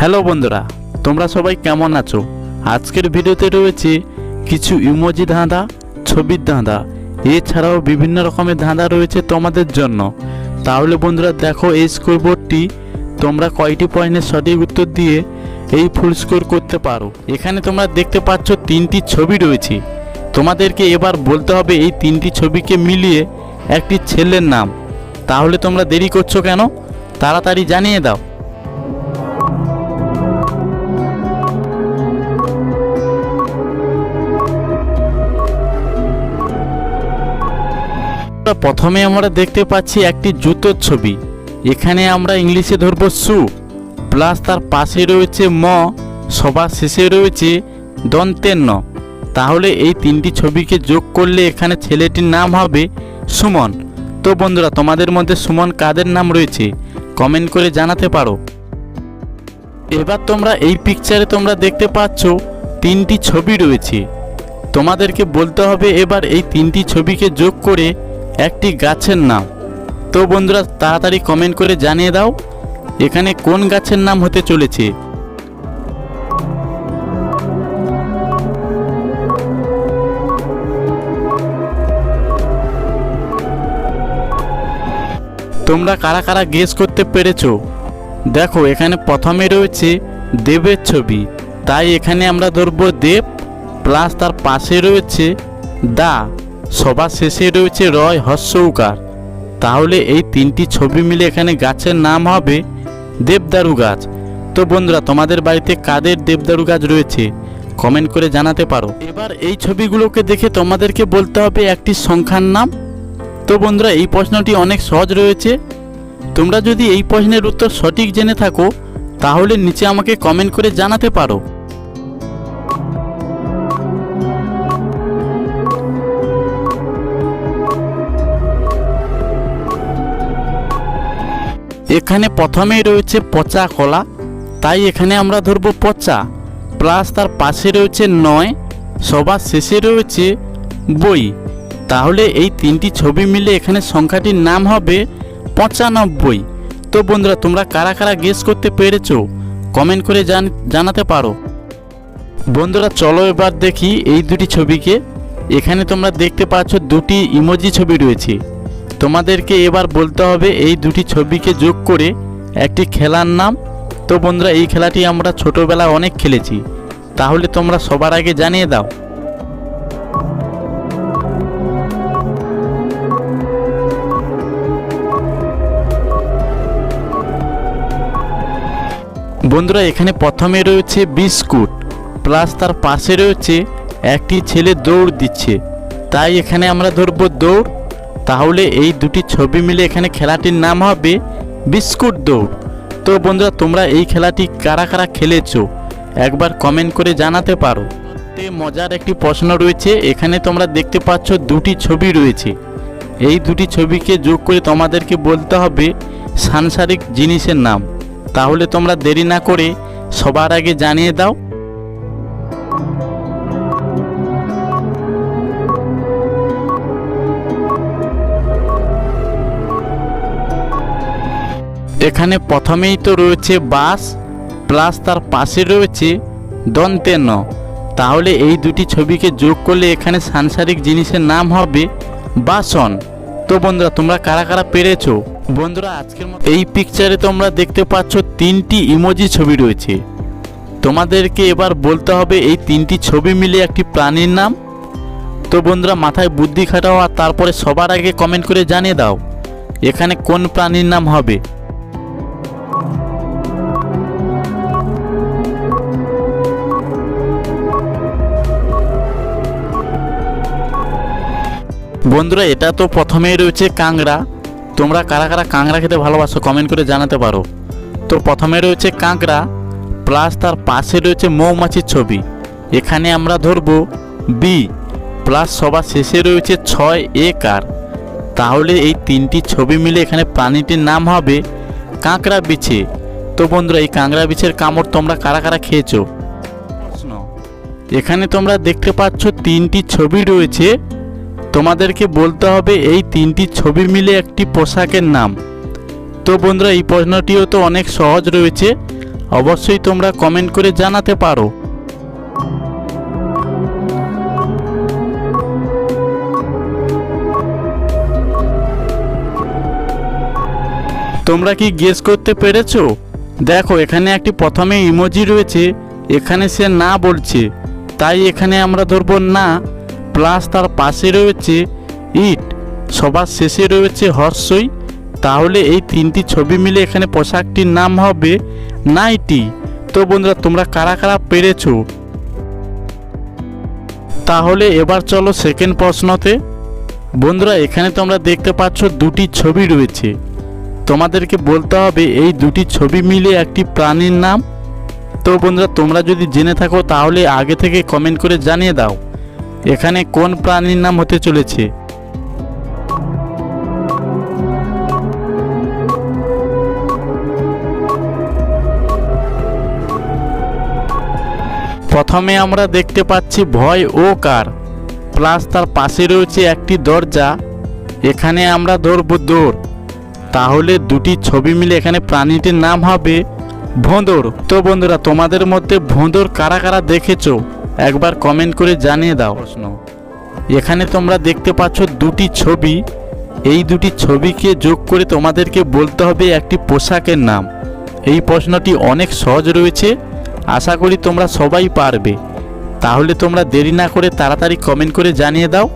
Hello বন্ধুরা, তোমরা সবাই কেমন আছো? আজকের ভিডিওতে রয়েছে কিছু ইমোজি ধাঁধা, ছবির ধাঁধা। এছাড়াও বিভিন্ন রকমের ধাঁধা রয়েছে তোমাদের জন্য। তাহলে বন্ধুরা দেখো এই স্কোরবোর্ডটি তোমরা কয়টি পয়েন্টের সঠিক উত্তর দিয়ে এই ফুল স্কোর করতে পারো। এখানে তোমরা দেখতে পাচ্ছ তিনটি ছবি রয়েছে। তোমাদেরকে এবার বলতে হবে এই তিনটি ছবিকে মিলিয়ে একটি ছেলের নাম। তাহলে তোমরা দেরি করছ কেন? তাড়াতাড়ি জানিয়ে দাও। প্রথমে আমরা দেখতে পাচ্ছি একটি জুতোর ছবি। এখানে আমরা ইংলিশে ধরব সু, প্লাস তার পাশে রয়েছে ম, সবার শেষে রয়েছে দন্তের ন তাহলে এই তিনটি ছবিকে যোগ করলে এখানে ছেলেটির নাম হবে সুমন। তো বন্ধুরা, তোমাদের মধ্যে সুমন কাদের নাম রয়েছে? কমেন্ট করে জানাতে পারো। এবার তোমরা এই পিকচারে তোমরা দেখতে পাচ্ছ তিনটি ছবি রয়েছে। তোমাদেরকে বলতে হবে এবার এই তিনটি ছবিকে যোগ করে একটি গাছের নাম। তো বন্ধুরা, তাড়াতাড়ি কমেন্ট করে জানিয়ে দাও, এখানে কোন গাছের নাম হতে চলেছে? তোমরা কারা কারা গেস করতে পেরেছ? দেখো, এখানে প্রথমে রয়েছে দেবের ছবি, তাই এখানে আমরা ধরবো দেব প্লাস তার পাশে রয়েছে দা। সবার শেষে রয়েছে রয় হস্যৌকার তাহলে এই তিনটি ছবি মিলে এখানে গাছের নাম হবে দেবদারু গাছ। তো বন্ধুরা, তোমাদের বাড়িতে কাদের দেবদারু গাছ রয়েছে? কমেন্ট করে জানাতে পারো। এবার এই ছবিগুলোকে দেখে তোমাদেরকে বলতে হবে একটি সংখ্যার নাম। তো বন্ধুরা, এই প্রশ্নটি অনেক সহজ রয়েছে। তোমরা যদি এই প্রশ্নের উত্তর সঠিক জেনে থাকো, তাহলে নিচে আমাকে কমেন্ট করে জানাতে পারো। এখানে প্রথমেই রয়েছে পচা কলা, তাই এখানে আমরা ধরবো পচা, প্লাস তার পাশে রয়েছে নয়, সবার শেষে রয়েছে বই। তাহলে এই তিনটি ছবি মিলে এখানে সংখ্যাটির নাম হবে পঁচানব্বই। তো বন্ধুরা, তোমরা কারা কারা গেস করতে পেরেছ? কমেন্ট করে জান, জানাতে পারো। বন্ধুরা, চলো এবার দেখি এই দুটি ছবিকে। এখানে তোমরা দেখতে পাচ্ছ দুটি ইমোজি ছবি রয়েছে। তোমাদেরকে এবার বলতে হবে, এই দুটি ছবিকে যোগ করে একটি খেলার নাম। তো বন্ধুরা, এই খেলাটি আমরা ছোটোবেলায় অনেক খেলেছি। তাহলে তোমরা সবার আগে জানিয়ে দাও। বন্ধুরা, এখানে প্রথমে রয়েছে বিস্কুট, প্লাস তার পাশে রয়েছে একটি ছেলে দৌড় দিচ্ছে। তাই এখানে আমরা ধরবো দৌড়। তাহলে এই দুটি ছবি মিলে এখানে খেলাটির নাম হবে বিস্কুট দৌড়। তো বন্ধুরা, তোমরা এই খেলাটি কারা কারা খেলেছো? একবার কমেন্ট করে জানাতে পারো। তে মজার একটি প্রশ্ন রয়েছে, এখানে তোমরা দেখতে পাচ্ছ দুটি ছবি রয়েছে। এই দুটি ছবিকে যোগ করে তোমাদেরকে বলতে হবে সাংসারিক জিনিসের নাম। তাহলে তোমরা দেরি না করে সবার আগে জানিয়ে দাও এখানে প্রথমেই তো রয়েছে বাস, প্লাস তার পাশে রয়েছে দন্তে ন তাহলে এই দুটি ছবিকে যোগ করলে এখানে সাংসারিক জিনিসের নাম হবে বাসন। তো বন্ধুরা, তোমরা কারা কারা পেরেছ? বন্ধুরা, আজকের এই পিকচারে তোমরা দেখতে পাচ্ছ তিনটি ইমোজি ছবি রয়েছে। তোমাদেরকে এবার বলতে হবে এই তিনটি ছবি মিলে একটি প্রাণীর নাম। তো বন্ধুরা, মাথায় বুদ্ধি খাটাও আর তারপরে সবার আগে কমেন্ট করে জানিয়ে দাও, এখানে কোন প্রাণীর নাম হবে? বন্ধুরা, এটা তো প্রথমেই রয়েছে কাংড়া তোমরা কারা কারা কাংড়া খেতে ভালোবাসো কমেন্ট করে জানাতে পারো। তো প্রথমে রয়েছে কাঁকড়া প্লাস তার পাশে রয়েছে মৌমাছির ছবি। এখানে আমরা ধরবো বি প্লাস সবার শেষে রয়েছে ছয় এ কার তাহলে এই তিনটি ছবি মিলে এখানে প্রাণীটির নাম হবে কাঁকড়া বিছে। তো বন্ধুরা, এই কাঁকড়া বিছের কামড় তোমরা কারা কারা খেয়েছো? এখানে তোমরা দেখতে পাচ্ছ তিনটি ছবি রয়েছে তোমাদেরকে বলতে হবে, এই তিনটি ছবি মিলে একটি পোশাকের নাম। তো বন্ধুরা, এই প্রশ্নটিও তো অনেক সহজ রয়েছে। অবশ্যই তোমরা কমেন্ট করে জানাতে পারো। তোমরা কি গেস করতে পেরেছ? দেখো, এখানে একটি প্রথমে ইমোজি রয়েছে, এখানে সে না বলছে। তাই এখানে আমরা ধরবো না। প্লাস তার পাশে রয়েছে ইট। সবার শেষে রয়েছে হর্ষই। তাহলে এই তিনটি ছবি মিলে এখানে পোশাকটির নাম হবে নাইটি। তো বন্ধুরা, তোমরা কারা কারা পেরেছ? তাহলে এবার চলো সেকেন্ড প্রশ্নতে। বন্ধুরা, এখানে তোমরা দেখতে পাচ্ছ দুটি ছবি রয়েছে। তোমাদেরকে বলতে হবে, এই দুটি ছবি মিলে একটি প্রাণীর নাম। তো বন্ধুরা, তোমরা যদি জেনে থাকো, তাহলে আগে থেকে কমেন্ট করে জানিয়ে দাও। এখানে কোন প্রাণীর নাম হতে চলেছে? প্রথমে আমরা দেখতে পাচ্ছি ভয় ও কার। প্লাস তার পাশে রয়েছে একটি দরজা। এখানে আমরা ধরবো দৌড়। তাহলে দুটি ছবি মিলে এখানে প্রাণীটির নাম হবে ভোঁদর। তো বন্ধুরা, তোমাদের মধ্যে ভোঁদর কারা কারা দেখেছ? একবার কমেন্ট করে জানিয়ে দাও। প্রশ্ন এখানে তোমরা দেখতে পাচ্ছ দুটি ছবি। এই দুটি ছবিকে যোগ করে তোমাদেরকে বলতে হবে একটি পোশাকের নাম। এই প্রশ্নটি অনেক সহজ রয়েছে। আশা করি তোমরা সবাই পারবে। তাহলে তোমরা দেরি না করে তাড়াতাড়ি কমেন্ট করে জানিয়ে দাও।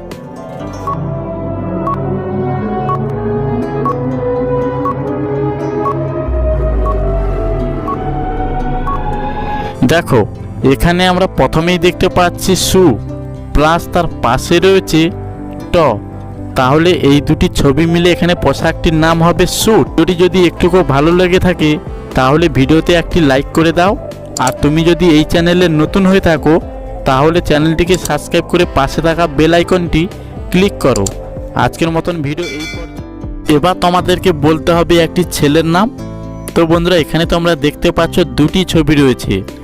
দেখো এখানে আমরা প্রথমেই দেখতে পাচ্ছি সু, প্লাস তার পাশে রয়েছে ট। তাহলে এই দুটি ছবি মিলে এখানে পোশাকটির নাম হবে স্যুট যদি যদি একটুকু ভালো লেগে থাকে, তাহলে ভিডিওতে একটি লাইক করে দাও। আর তুমি যদি এই চ্যানেলে নতুন হয়ে থাকো, তাহলে চ্যানেলটিকে সাবস্ক্রাইব করে পাশে থাকা বেল আইকনটি ক্লিক করো। আজকের মতন ভিডিও এই এবার তোমাদেরকে বলতে হবে একটি ছেলের নাম। তো বন্ধুরা, এখানে তোমরা দেখতে পাচ্ছ দুটি ছবি রয়েছে।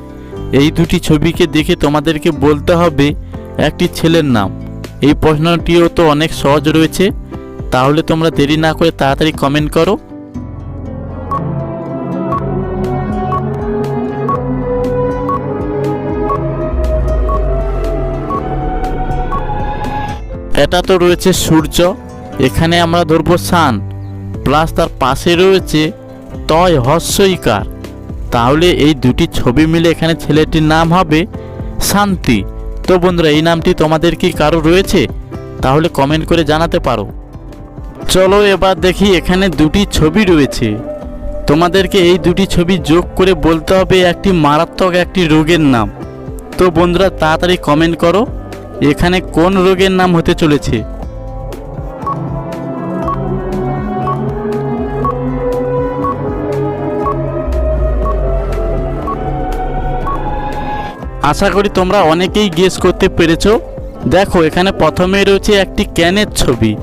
এই দুটি ছবিকে দেখে তোমাদেরকে বলতে হবে, একটি ছেলের নাম। এই প্রশ্নটিও তো অনেক সহজ রয়েছে। তাহলে তোমরা দেরি না করে তাড়াতাড়ি কমেন্ট করো। এটা তো রয়েছে সূর্য, এখানে আমরা ধরবো সান, প্লাস তার পাশে রয়েছে তয় হস্যইকার। তাহলে এই দুটি ছবি মিলে এখানে ছেলেটির নাম হবে শান্তি। তো বন্ধুরা, এই নামটি তোমাদের কি কারও রয়েছে? তাহলে কমেন্ট করে জানাতে পারো। চলো এবার দেখি এখানে দুটি ছবি রয়েছে। তোমাদেরকে এই দুটি ছবি যোগ করে বলতে হবে একটি মারাত্মক, একটি রোগের নাম। তো বন্ধুরা, তাড়াতাড়ি কমেন্ট করো। এখানে কোন রোগের নাম হতে চলেছে? আশা করি তোমরা অনেকেই গেস করতে পেরেছ। দেখো, এখানে প্রথমে রয়েছে একটি ক্যানের ছবি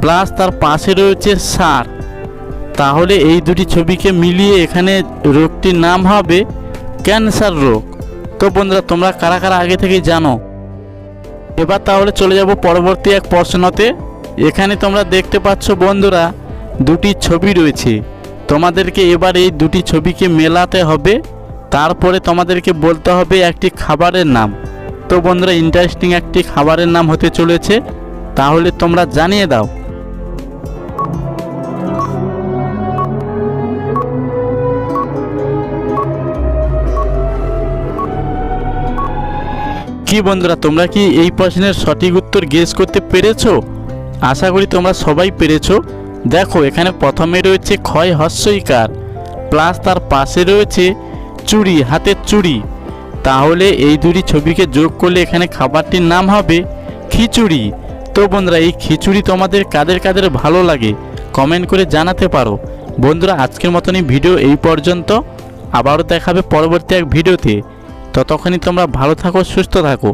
প্লাস তার পাশে রয়েছে সার। তাহলে এই দুটি ছবিকে মিলিয়ে এখানে রোগটির নাম হবে ক্যান্সার রোগ। তো বন্ধুরা, তোমরা কারা কারা আগে থেকেই জানো? এবার তাহলে চলে যাব পরবর্তী এক প্রশ্নতে। এখানে তোমরা দেখতে পাচ্ছ বন্ধুরা, দুটি ছবি রয়েছে। তোমাদেরকে এবার এই দুটি ছবিকে মেলাতে হবে। তারপরে তোমাদেরকে বলতে হবে একটি খাবারের নাম। তো বন্ধুরা ইন্টারেস্টিং একটি খাবারের নাম হতে চলেছে। তাহলে তোমরা জানিয়ে দাও। কি বন্ধুরা, তোমরা কি এই প্রশ্নের সঠিক উত্তর গেস করতে পেরেছ? আশা করি তোমরা সবাই পেরেছ। দেখো, এখানে প্রথমে রয়েছে ক্ষয় হস্যইকার প্লাস তার পাশে রয়েছে চুড়ি হাতের চুড়ি তাহলে এই দুটি ছবিকে যোগ করলে এখানে খাবারটির নাম হবে খিচুড়ি। তো বন্ধুরা, এই খিচুড়ি তোমাদের কাদের কাদের ভালো লাগে কমেন্ট করে জানাতে পারো। বন্ধুরা, আজকের মতন এই ভিডিও এই পর্যন্ত। আবারও দেখাবে পরবর্তী এক ভিডিওতে। ততক্ষণই তোমরা ভালো থাকো, সুস্থ থাকো।